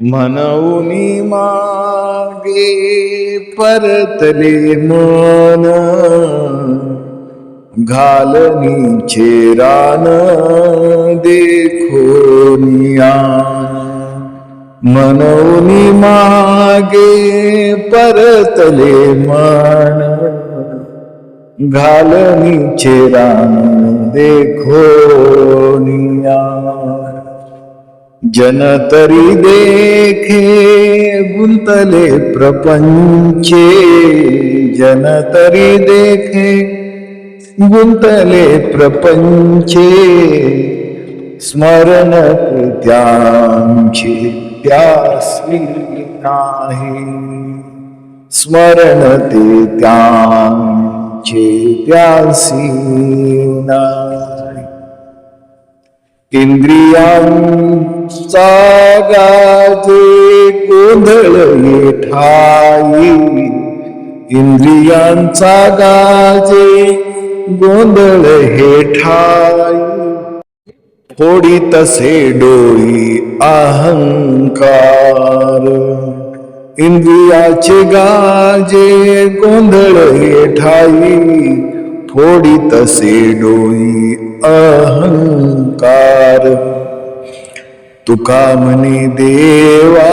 म्हणूनी मागे परतले मन. घालनी चेरान देखोनिया मनोनी मागे परतले मन. घालनी चेरान देखोनिया जन तरी देखे गुंतले प्रपंचे जन तरी देखे गुंतले प्रपंचे स्मरण त्यांचे त्यासली नाही. स्मरण ते त्यांचे त्यासी नाही. इंद्रियांचा गाजे गोंधळ ठाई इंद्रियांचा गाजे गोंधळ हे ठाई फोडी तसे डोळी अहंकार. इंद्रियाचे गाजे गोंधळ हे ठाई फोडी तसे डोळी अहंकार. तुका म्हणे देवा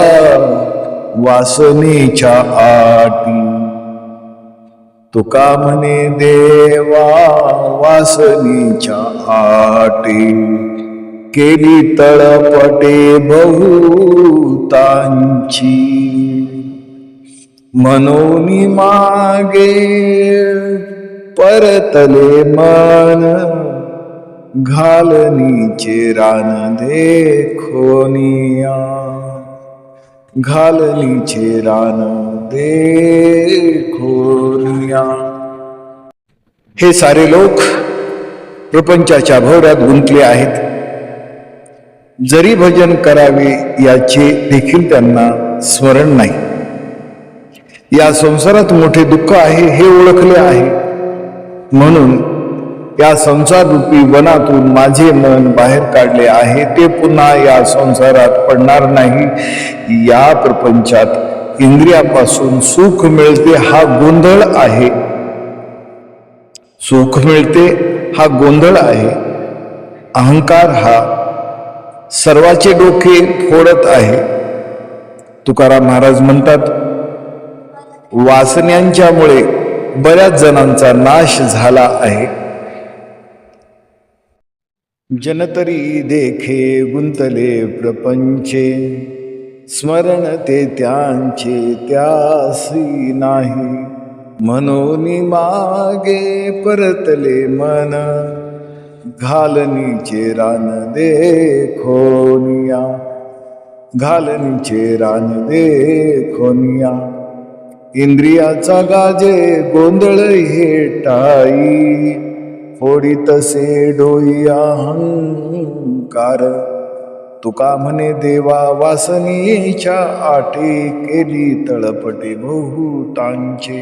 वासनेच्या आटी. तुका म्हणे देवा वासनेच्या आटी. केली तळपटे बहुतांची. मनोनी मागे परतले मन. घालनीचे रान देखोनिया घालनीचे रान देखोनिया हे सारे लोक प्रपंचाच्या भोवऱ्यात गुंतले आहेत. जरी भजन करावे याचे देखील त्यांना स्मरण नाही. या संसारात मोठे दुःख आहे हे ओळखले आहे. म्हणून या संसार रूपी वनातून माझे मन बाहेर काढले आहे ते पुन्हा या संसारात पडणार नाही. या प्रपंचात इंद्रियापासून सुख मिळते हा गोंधळ आहे. सुख मिळते हा गोंधळ आहे. अहंकार हा सर्वाचे डोके फोडत आहे. तुकाराम महाराज म्हणतात वासन्यांच्यामुळे बऱ्याच जणांचा नाश झाला आहे. जनतरी देखे गुंतले प्रपंचे, स्मरण ते त्यांचे त्यासी नाही. मनोनी मागे परतले मन, घालनीचे रान देखोनिया, घालनीचे रान देखोनिया. इंद्रियाचा गाजे गोंधळ हे टाई फोडी तसे डोई अहंकार. तुका म्हणे देवा वासनीच्या आटे केली तळपटे बहुतांचे.